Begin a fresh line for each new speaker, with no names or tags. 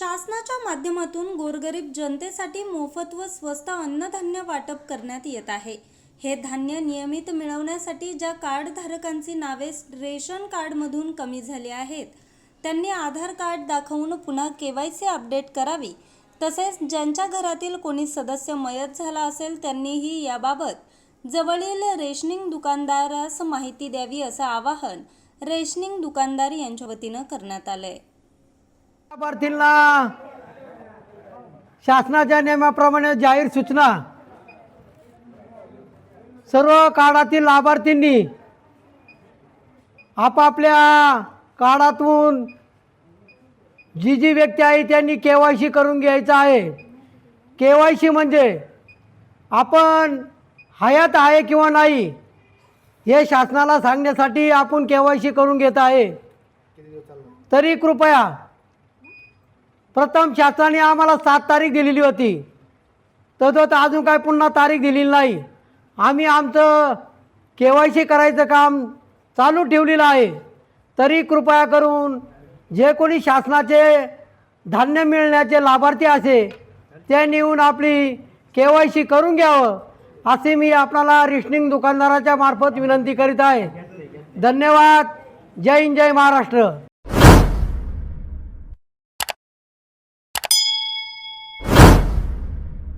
शासनाच्या माध्यमातून गोरगरीब जनतेसाठी मोफत व स्वस्त अन्नधान्य वाटप करण्यात येत आहे. हे धान्य नियमित मिळवण्यासाठी ज्या कार्डधारकांची नावे रेशन कार्डमधून कमी झाली आहेत त्यांनी आधार कार्ड दाखवून पुन्हा के वाय सी अपडेट करावी. तसेच ज्यांच्या घरातील कोणी सदस्य मयत झाला असेल त्यांनीही याबाबत जवळील रेशनिंग दुकानदारास माहिती द्यावी असं आवाहन रेशनिंग दुकानदार यांच्या वतीनं करण्यात आलंय.
लाभार्थींना शासनाच्या नियमाप्रमाणे जाहीर सूचना. सर्व कार्डातील लाभार्थींनी आपापल्या कार्डातून जी जी व्यक्ती आहे त्यांनी के वाय सी करून घ्यायचं आहे. के वाय सी म्हणजे आपण हयात आहे किंवा नाही हे शासनाला सांगण्यासाठी आपण के वाय सी करून घेत आहे. तरी कृपया प्रथम शासनाने आम्हाला सात तारीख दिलेली होती. तर तो अजून काय पुन्हा तारीख दिलेली नाही. आम्ही आमचं के वाय सी करायचं काम चालू ठेवलेलं आहे. तरी कृपया करून जे कोणी शासनाचे धान्य मिळण्याचे लाभार्थी असे ते नेऊन आपली के वाय सी करून घ्यावं असे मी आपणाला रिशनिंग दुकानदाराच्या मार्फत विनंती करीत आहे. धन्यवाद. जय हिंद जय महाराष्ट्र.